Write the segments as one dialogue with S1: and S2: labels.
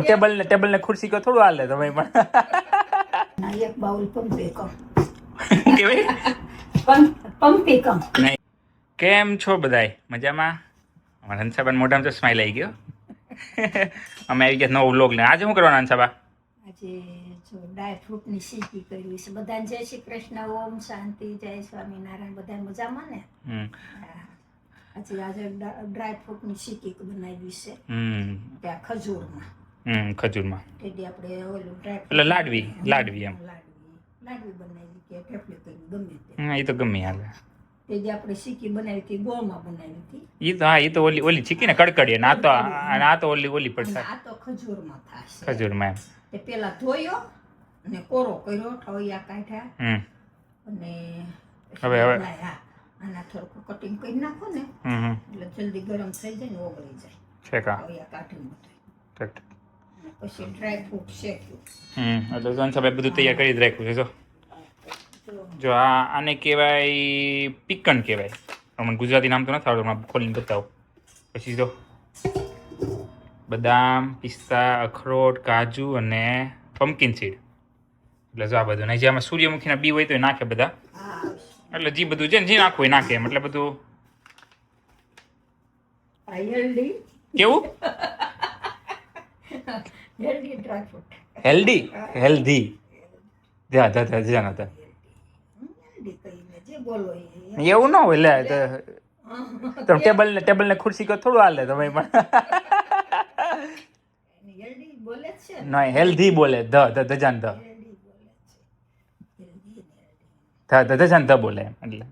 S1: Table ને table ને ખુરશી કો થોડું હાલે તમે પણ.
S2: ના એક બાઉલ પંપે કમ
S1: કેવાય
S2: પં- પંપે કમ
S1: નહીં. કેમ છો બધાય? મજામાં? અમારા હંસાબા મોઢામાં તો સ્માઈલ આવી ગયો. અમે આવી ગયા નવો વ્લોગ ને આજે શું કરવાના હંસાબા?
S2: આજે જો ડ્રાય ફ્રૂટની સીકી કરી છે. બધાને જય શ્રી કૃષ્ણ. ઓમ શાંતિ. જય સ્વામિનારાયણ. બધા મજામાં ને?
S1: હમ.
S2: આજે આજે ડ્રાય ફ્રૂટની સીકી બનાવી છે. ત્યાં ખજૂરમાં.
S1: હમ ખજૂરમાં.
S2: તેથી આપણે ઓલું
S1: એટલે લાડવી લાડવી એમ.
S2: લાડવી. લાડવી બનાવી કે ઠેપલી કરી ગમે તે.
S1: હમ, એ તો ગમે હાલે.
S2: તે જે આપણે સીકી બનાવી હતી ગોળમાં બનાવી હતી.
S1: એ તો હા એ તો ઓલી ઓલી ચીકી ને કડકડી ના તો આ તો ઓલી ઓલી પડશે
S2: આ તો ખજૂરમાં થાય
S1: ખજૂરમાં એમ.
S2: તે પેલા ધોયો અને કોરો કર્યો ઠળિયા કાઢ્યા.
S1: હમ.
S2: અને
S1: હવે- હવે.
S2: હા આના થોડુંક કટિંગ કરી નાખો ને. એટલે જલ્દી ગરમ થઈ જાય ને ઓગળી જાય.
S1: છે કા
S2: ઠળિયા કાઢી મૂકે પછી ડ્રાય ફ્રૂટ શેક્યું
S1: હમ એટલે જો સાહેબ બધું તૈયાર કરી જ રાખ્યું છે જો.
S2: જો
S1: આ આને કહેવાય પિકન કહેવાય. મને ગુજરાતી નામ તો નથી આવડતું હમણાં ખોલીને બતાવો. પછી જો બદામ પિસ્તા અખરોટ કાજુ અને પમ્પકિન સીડ એટલે જો આ બધું નહીં જે આમાં સૂર્યમુખીના બી હોય તો એ નાખે બધા. એટલે જે બધું છે ને જે નાખવું એ નાખે એમ. એટલે બધું કેવું?
S2: Healthy dry fruit
S1: healthy healthy જા જા જા જા એવું ન હોય લે તો ટેબલ ને ટેબલ ને ખુરશી કો થોડું હાલે તમે પણ.
S2: હેલ્ધી બોલે જ
S1: નહીં હેલ્ધી બોલે. ધ ધ ધજાન ધ.
S2: ને
S1: ધ ધ ધજાન ધ બોલે એટલે.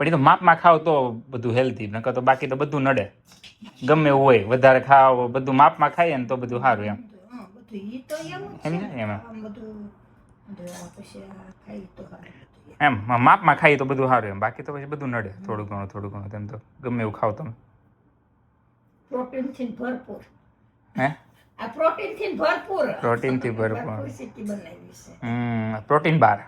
S1: પણ એ તો માપમાં ખાવ તો બધું હેલ્ધી નકર તો બાકી તો બધું નડે. ગમે એવું હોય વધારે ખાવ બધું માપમાં ખાઈએ ને તો બધું સારું એમ.
S2: એમ
S1: એમ માપમાં ખાઈએ તો બધું સારું એમ. બાકી તો પછી બધું નડે થોડું ઘણું થોડું ઘણું તેમ તો ગમે એવું ખાવ તમે.
S2: પ્રોટીનથી ભરપૂર.
S1: હે?
S2: આ પ્રોટીનથી ભરપૂર.
S1: પ્રોટીનથી ભરપૂર. હમ પ્રોટીન બાર.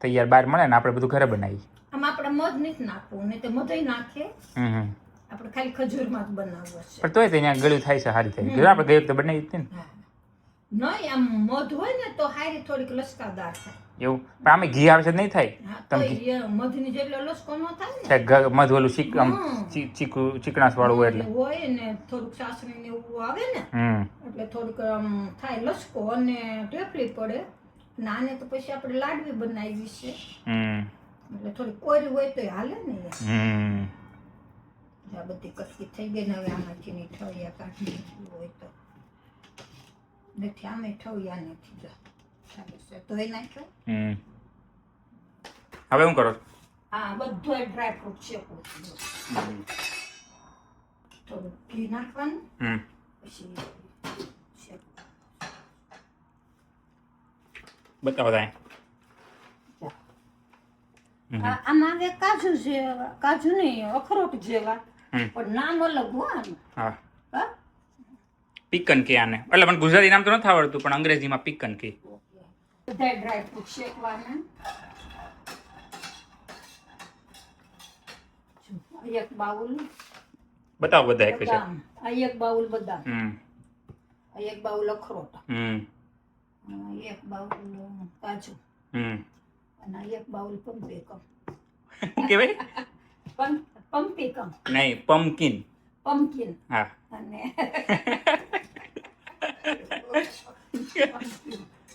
S1: તૈયાર બાર મળે ને આપણે બધું ઘરે બનાવી
S2: આમ આપણે મધ નથી નાખવું નહીં તો મધ નાખે
S1: હમ
S2: આપણે ખાલી ખજૂરમાં જ બનાવવો છે.
S1: પણ તોય તો ગળ્યું થાય છે સારી થાય. આપણે ગઈ વખતે બનાવી હતી ને.
S2: નહીં આમ મધ હોય ને તો હારી થોડીક લશ્કરદાર થાય.
S1: એવું? પણ આમે ઘી આવે છે નહીં થાય? તમે
S2: મધની જેટલો લસકો ન થાય ને.
S1: મધ ઓલું ચીક આમ
S2: હમ.
S1: ચી- વાળું હોય એટલે.
S2: હોય ને થોડુંક સાસરી ને એવું આવે ને એટલે થોડુંક આમ થાય લસકો અને ઢેફલી પડે. અને આને તો પછી આપણે લાડવી બનાવી છે. એટલે થોડી કોરી હોય તો હાલે ને આ બધી કસકી થઈ ગઈ ને હવે આમાંથી ની ઠળિયા કાઢી હોય તો. નથી આમે ઠવિયા નથી જો. ધોઈ નાખ્યો.
S1: હવે હું કરો?
S2: હા બધો ડ્રાય ફ્રૂટ શેકવું છે થોડું ઘી નાખવાનું. પછી
S1: બતાવો તાય
S2: આમાં આવે કાજુ જેવા કાજુ નહીં અખરોટ જેવા. પણ નામ અલગ હો.
S1: હા. પિકન કે આને. એટલે મને ગુજરાતી નામ તો નથી આવડતું પણ અંગ્રેજીમાં પિકન કે.
S2: બધા ડ્રાય ફ્રૂટ શેકવાના. એક બાઉલ.
S1: બતાવો બધા એક છે
S2: એક બાઉલ બધા
S1: હમ.
S2: એક બાઉલ અખરોટ.
S1: હમ.
S2: એક બાઉલ કાજુ.
S1: હમ.
S2: અને એક બાઉલ પંપેકમ
S1: શું કહેવાય?
S2: પંપેકમ
S1: નહીં પમ્પકિન
S2: પમ્પકિન
S1: હા.
S2: અને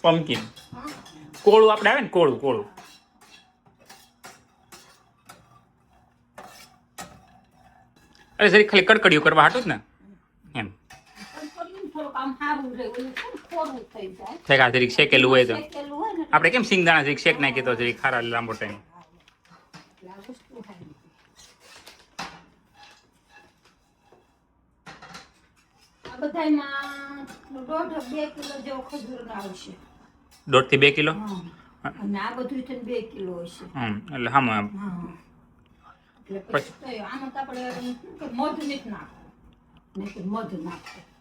S1: પમ્પકિન કોળું આપણે આવે ને કોળું કોળું. અરે સર ખાલી કડકડીયું કરવા હાટું જ ને.
S2: આમ સારું રહે. ઓલું કેમ ખોરું થઈ જાય.
S1: છે જરીક શેકેલું હોય તો.
S2: શેકેલું હોય ને
S1: આપણે કેમ સિંગદાણા જરીક શેક નાખીએ તો જરીક ખારા લાંબો ટાઈમ.
S2: એટલે આ વસ્તુ સારી. આ બધાયમાં દોઢ બે કિલો જેવો ખજૂર આવશે.
S1: દોઢથી બે કિલો?
S2: અને આ બધું થઈને બે કિલો હશે.
S1: હમ એટલે હા
S2: હા. એટલે પછી? આમાં તો આપણે મધ નથી નાખવું. નહીં મધ નાખવું. બરાબર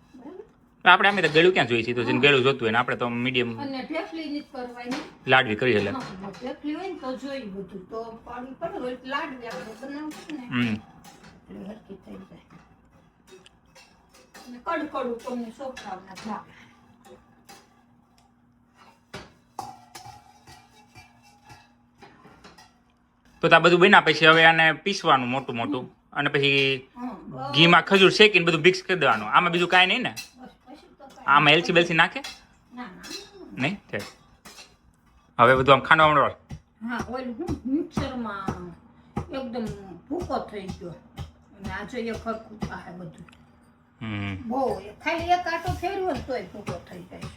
S1: આપણે અમે તો ગળું ક્યાં જોઈએ છીએ તો જેને ગળું જોતું હોય ને આપણે તો મીડિયમ લાડવી કરી એટલે
S2: તો
S1: આ બધું બન્યા પછી હવે આને પીસવાનું મોટું મોટું. અને પછી ઘીમાં ખજૂર શેકીને બધું મિક્સ કરી દેવાનું. આમાં બીજું કાંઈ નહીં ને? આમાં એલચી બેલચી નાખે? નહીં? છે હવે બધું આમ ખાંડવા માંડવા
S2: હા ઓલું હું મિક્સરમાં એકદમ ભૂકો થઈ ગયો. અને આ જોઈએ ખરખું થાય બધું.
S1: હમ.
S2: બહુ ખાલી એક આટો ફેરવો તોય ભૂકો થઈ જાય.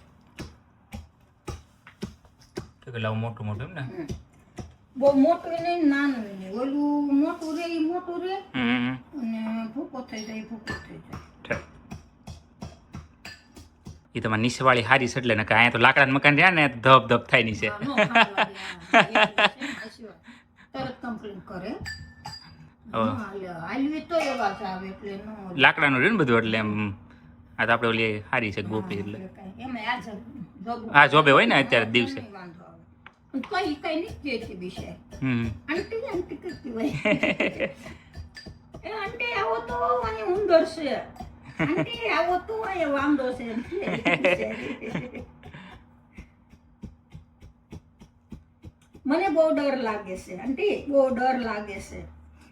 S1: તો કે લાવું મોટું મોટું એમ ને.
S2: બહુ મોટું નહીં નાનું નહીં. ઓલું મોટું રે એ મોટું રે.
S1: હમ
S2: અને ભૂકો થઈ જાય ભૂકો થઈ જાય.
S1: એ તમારે નીચેવાળી હારી છે એટલે ને અહીંયા તો લાકડાના મકાન રહ્યા ને ધબ ધબ થાય નીચે. લાકડાનું રહ્યું ને બધું એટલે એમ આ તો આપણે ઓલી હારી છે ગોપી એટલે.
S2: હા જોબ-
S1: હોય ને અત્યારે દિવસે. હમ.
S2: આવો તો ઉંદર છે. આંટી આવો તો છે બિચારી. મને બહુ ડર લાગે છે આંટી બહુ ડર લાગે છે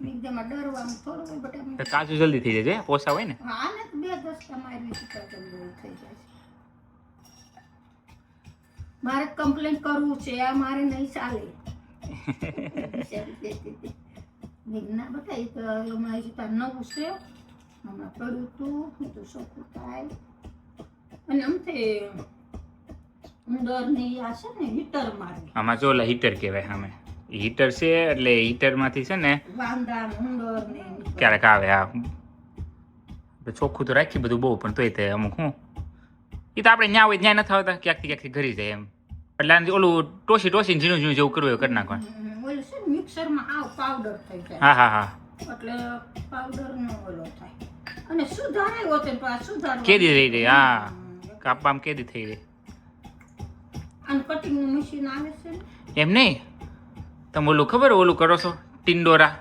S2: એકદમ ડરવાનું થોડું હોય બટ એમ-
S1: કાચું જલ્દી થઈ જાય છે પોસા હોય ને
S2: હા ને બે દસ મારી દીધા તો બહુ થઈ જાય છે મારે કમ્પ્લેન કરવું છે આ મારે નહીં ચાલે વિજ્ઞાન એ તો હમણાં નવું છે હમણાં પડ્યું તું હું તો ચોખ્ખું થાય. અને આમ તે ઉંદર ને આ છે ને હીટર મારે
S1: આમાં જો ઓલા હીટર કહેવાય સામે. હીટર છે એટલે હીટરમાંથી છે ને
S2: વાંદા ઉંદર ને
S1: ક્યારેક આવે હા. ચોખ્ખું તો રાખી બધું બહુ પણ તોય તે અમુક હું. એ તો આપણે ન્યા હોય ત્યાં નથી આવતા ક્યાંકથી ક્યાંકથી ઘરી જાય એમ. એટલે આને ઓલું ટોસી ટોસીને ઝીણું ઝીણું જેવું કરવું કરી નાખવાનું.
S2: ઓલું છે મિક્સરમાં આવ પાવડર થઈ જાય.
S1: હા હા હા.
S2: એટલે પાવડર નો ઓલો થાય. અને સુધારાય છે તો આ સુધારવા
S1: કેદી રહી રહી હા. કાપવામાં કેદી થઈ રહી.
S2: અને કટિંગનું મશીન આવે છે
S1: એમ નહીં? તમે ઓલું ખબર ઓલું કરો છો? ટિંડોરા.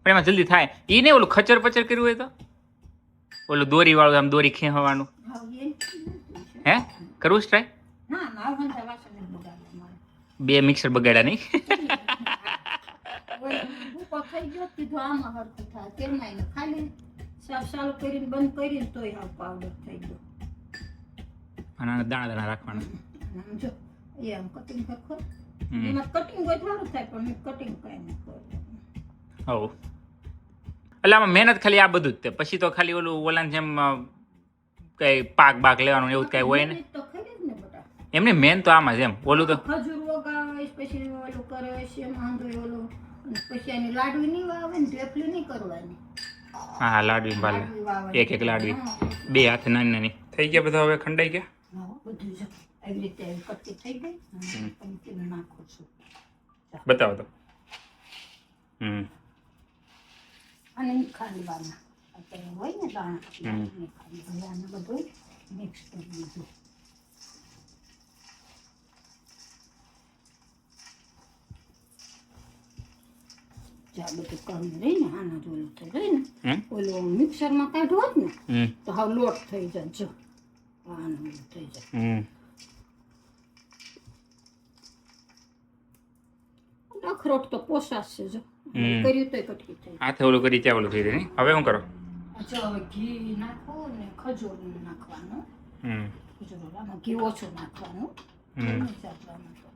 S1: પણ એમાં જલ્દી થાય. એ નહીં ઓલું ખચર પચર કર્યું હોય તો? ઓલું દોરી વાળું આમ દોરી ખેંચવાનું
S2: હા
S1: કરવું ટ્રાય બે મિક્સર બગાડ્યા નહીં
S2: ઓય, ભૂકો કીધું આમાં હરખું થાય. એને ખાલી સાફ ચાલુ કરીને બંધ કરીને તોય હાવ પાવડર થઈ ગયો.
S1: અને દાણા દાણા રાખવાના.
S2: આમ જો એ આમ કટિંગ કરખો. એમાં કટિંગ હોય સારું થાય પણ મેં કટિંગ કાંઈ નહીં કર્યું
S1: હવ. એટલે આમાં મહેનત ખાલી આ બધું જ તે. પછી તો ખાલી ઓલું ઓલાને જેમ કઈ પાક બાક લેવાનું એવું જ કઈ હોય ને?
S2: એમની જ
S1: મેન તો આમાં જ એમ. ઓલું તો
S2: ખજૂર વગાવે પછી ઓલું કરે છે અને પછી એની લાડવી નહીં વાવે ને ઢેફલી નહીં કરવાની.
S1: હા લાડવી ભાલે એક એક લાડવી. બે હાથે નાની નાની. થઈ ગયા બધા હવે ખંડાઈ ગયા?
S2: બધું એવી રીતે કટકી થઈ ગઈ. અને પંખીને
S1: બતાવો તો. હમ.
S2: અને અત્યારે હોય ને દાણા. બધું મિક્સ કરી દીધું બધું થઈ ને ઓલું મિક્સરમાં હોત ને તો હાવ લોટ થઈ જાય જો. આનું ઓલું થઈ જાય. અખરોટ તો પોસાશ છે જો. કર્યું કટકી થઈ
S1: હાથે ઓલું કરી ત્યાં ઓલું થઈ જાય હવે શું કરો?
S2: જો હવે ઘી નાખો ને ખજૂર નાખવાનું. ખજૂર ઘી ઓછું નાખવાનું. તો.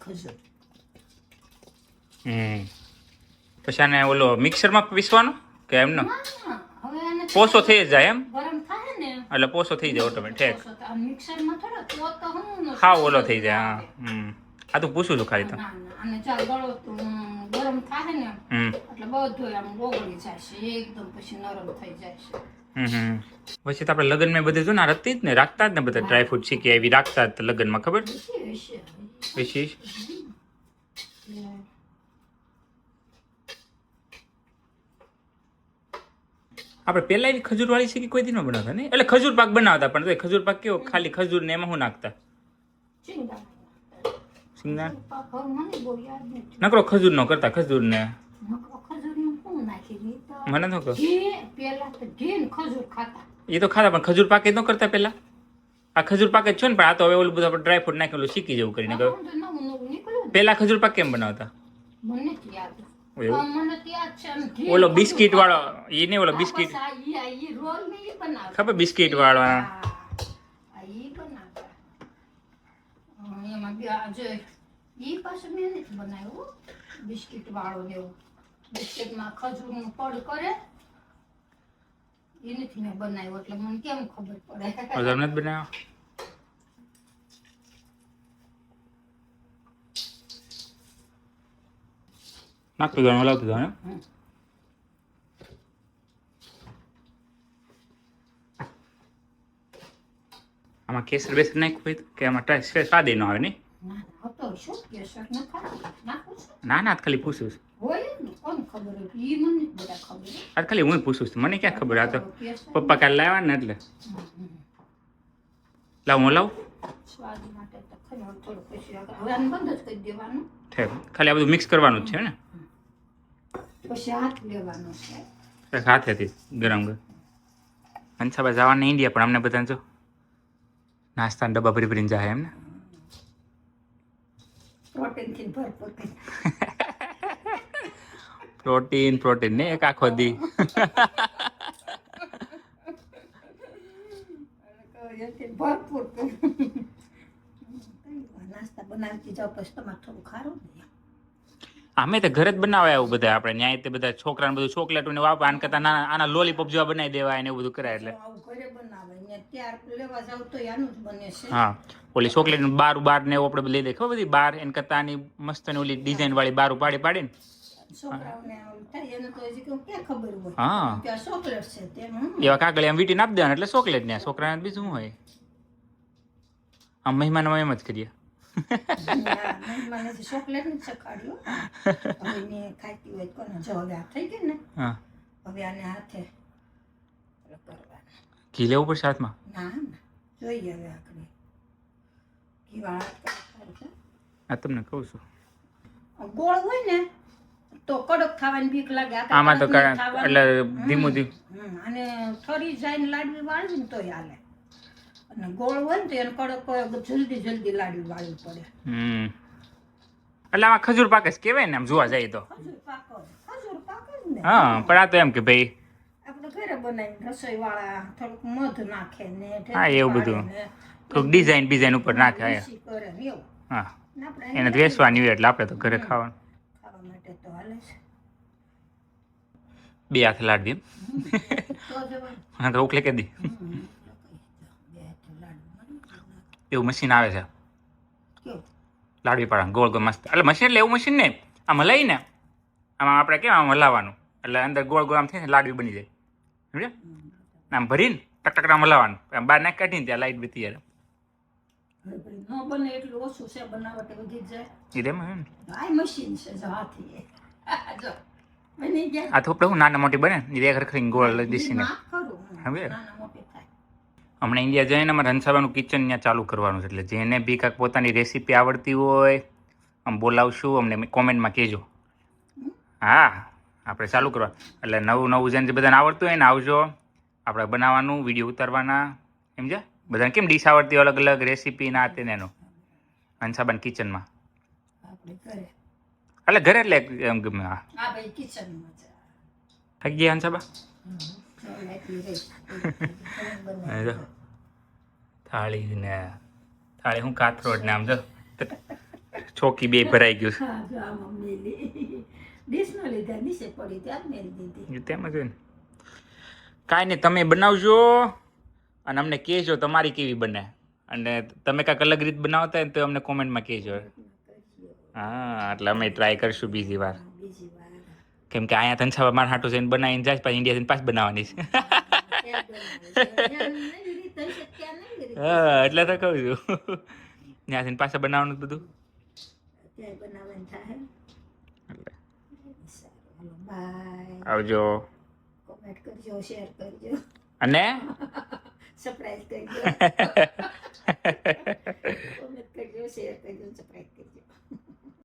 S2: ખજૂર.
S1: હમ. પછી આને ઓલો મિક્સરમાં પીસવાનો? કે એમનો પોસો થઈ જાય એમ? એટલે પોસો થઈ જાય ઓટોમેટિક
S2: હું
S1: ઓલો થઈ જાય હા. હમ. આ તો પૂછું છું ખાલી તો.
S2: ગરમ થાય ને
S1: હમ.
S2: એટલે બધું આમ ઓગળી જાય છે એકદમ પછી નરમ થઈ જાય છે
S1: હમ હમ. પછી તો આપણે લગ્નમાં બધે જો ને રખતી જ ને રાખતા જ ને બધા ડ્રાયફ્રૂટ શીખી એવી રાખતા જ લગ્નમાં ખબર?
S2: વિશે
S1: આપણે પહેલા એવી ખજૂર વાળી શીખી કોઈ દી ન બનાવતા ને? એટલે ખજૂર પાક બનાવતા પણ તોય ખજૂર પાક કેવો? ખાલી ખજૂર ને એમાં હું નાખતા? સિંગદાણ નકરો ખજૂર નો કરતા ખજૂર ને. મને ન કહો.
S2: તો
S1: એ તો ખાતા પણ ખજૂર પાકે ન કરતા પેલા આ ખજૂર પાકે છે ને પણ આ તો હવે ઓલું બધું આપણે ડ્રાય ફ્રૂટ નાખેલું શીખી જવું કરીને. કહ્યું
S2: તો.
S1: પેલા ખજૂર પાક કેમ બનાવતા?
S2: તો છે
S1: ઓલો બિસ્કિટ વાળો એ નહીં ઓલો બિસ્કિટ. ખબર બિસ્કિટ વાળો.
S2: બિસ્કિટ વાળો ને એવું. બિસ્કિટમાં ખજૂરનું પડ કરે. એ નથી મેં બનાવ્યું એટલે મને કેમ ખબર પડે?
S1: તમને જ બનાવ્યો? નાખતું જવાનું હલાવતું જવાનું આમાં કેસર બેસર નાખ્યું હોય કે આમાં ટેસ્ટ સ્વાદ ન આવે નહીં
S2: ના ના
S1: ખાલી પૂછું છું. આજ ખાલી હું પૂછું છું. મને ક્યાં ખબર આ તો પપ્પા કાલે લાવ્યા ને એટલે. લાવ હું લાવું? ખાલી આ બધું મિક્સ કરવાનું જ છે ને? હાથેથી ગરમ ગરમ. હંસાબા જવાના ઇન્ડિયા પણ અમને બધાને જો નાસ્તાના ડબ્બા ભરી ભરીને જાય એમ ને
S2: પ્રોટીનથી ભરપૂર.
S1: પ્રોટીન પ્રોટીન ને એક આખો દી.
S2: ભરપૂર. નાસ્તા બનાવતી જાઓ પછી તમારે થોડું ખારું ને.
S1: અમે તો ઘરે જ બનાવાય આવું બધા આપણે. ન્યાય તે બધા છોકરાને બધું ચોકલેટ ને વાપ આને કરતા નાના આના લોલીપોપ જેવા બનાવી દેવાય ને એવું બધું કરાય એટલે. હા. ઓલી ચોકલેટ બાર બાર ને એવું આપણે લઈ દે. ખબર બધી બાર એને કરતા આની મસ્ત ને ઓલી ડિઝાઇન વાળી બારું પાડી પાડીને. એવા કાગળ એમ વીટીને આપી દેવાના એટલે ચોકલેટ ને. છોકરાને બીજું હોય? આમ મહેમાનમાં એમ જ કરીએ.
S2: ના, ચોકલેટ નથી ચખાડ્યું. હવે ને ખાતી હોય કોને જો હવે આ થઈ ગયું ને?
S1: હા.
S2: હવે આને હાથે
S1: ઘી લેવું પડશે હાથમાં?
S2: ના ના. જોઈએ હવે આખરે સારું છે.
S1: આ તમને કહું છું.
S2: ગોળ હોય ને તો કડક થવાની બીક લાગે.
S1: આમાં તો. એટલે ધીમું ધીમું.
S2: અને ફરી જાય ને લાડવી વાળવી ને તોય હાલે. અને ગોળ હોય ને તો એને કડક જલ્દી જલ્દી લાડવી વાળવી પડે.
S1: હમ. એટલે આમાં ખજૂર પાકે જ કહેવાય ને આમ જોવા જાય તો?
S2: ખજૂર પાકો ખજૂર પાકો ને.
S1: હા પણ આ તો એમ કે ભાઈ
S2: આપણે ઘરે બનાવીને રસોઈ વાળા થોડુંક મધ નાખે ને
S1: હા, એવું બધું. થોડુંક ડિઝાઇન ડિઝાઇન ઉપર નાખે હા. એને તો વેચવાની હોય એટલે આપણે તો ઘરે ખાવાનું.
S2: ખાવા માટે તો હાલે છે.
S1: બે હાથ લાડી
S2: દે
S1: હા તો ઉકલે કે દી
S2: હમ, બે હાથે લાડુ બનાવી.
S1: એવું મશીન આવે છે. લાડવી પાડવાનું ગોળ ગોળ મસ્ત. એટલે મશીન એટલે એવું મશીન ને આમ હલાવીને આમાં આપણે કેમ આમ હલાવવાનું? એટલે અંદર ગોળ ગોળ આમ થઈને લાડવી બની જાય. સમજ્યા? આમ ભરીને ટક ટક આમ હલાવવાનું. આમ બહાર નાખ કાઢીને ત્યાં લાઈટ બીતી
S2: તૈયાર ન.
S1: ને.
S2: આ
S1: તો આપણે હું નાના મોટી બને ને એ ખરી ગોળ દીસીને
S2: માફ કરું હું.
S1: હવે?
S2: નાના મોટી થાય
S1: હમણાં ઇન્ડિયા જઈને અમારે હંસાવાનું કિચન ત્યાં ચાલુ કરવાનું છે. એટલે જેને બી કાંક પોતાની રેસીપી આવડતી હોય આમ બોલાવશું અમને કોમેન્ટમાં કહેજો. હા આપણે ચાલુ કરવા. એટલે નવું નવું જેને જે બધાને આવડતું હોય ને આવજો. આપણે બનાવવાનું વીડિયો ઉતારવાના. સમજ્યા બધાને કેમ ડીશ આવડતી હોય અલગ અલગ રેસીપી ના તે એનું? હંસાબાન કિચનમાં એટલે ઘરે એટલે એમ ગમે હા.
S2: છે.
S1: ગયા હંસાબા.
S2: જો.
S1: થાળી ને થાળી હું કાથરોડ ને આમ જો. ચોકી બે ભરાઈ ગયું છે. તેમ જ ને. કાંઈ નહીં તમે બનાવજો અને અમને કહેજો તમારી કેવી બને. અને તમે કાંઈક અલગ રીત બનાવતા હોય તો અમને કોમેન્ટમાં કહેજો. હા એટલે અમે ટ્રાય કરશું બીજી વાર. કેમ કે અહીંયા ધનસાવા મારા હાટું જઈને બનાવીને જાય પછી ઇન્ડિયા જઈને પાછ બનાવવાની છે. હા એટલે તો કહું છું. ત્યાંથી પાછા બનાવવાનું બધું? આવજો.
S2: કોમેન્ટ કરજો શેર કરજો.
S1: અને?
S2: સરપ્રાઈઝ કરજો. કોમેન્ટ કરજો શેર કરજો સરપ્રાઈઝ કરજો.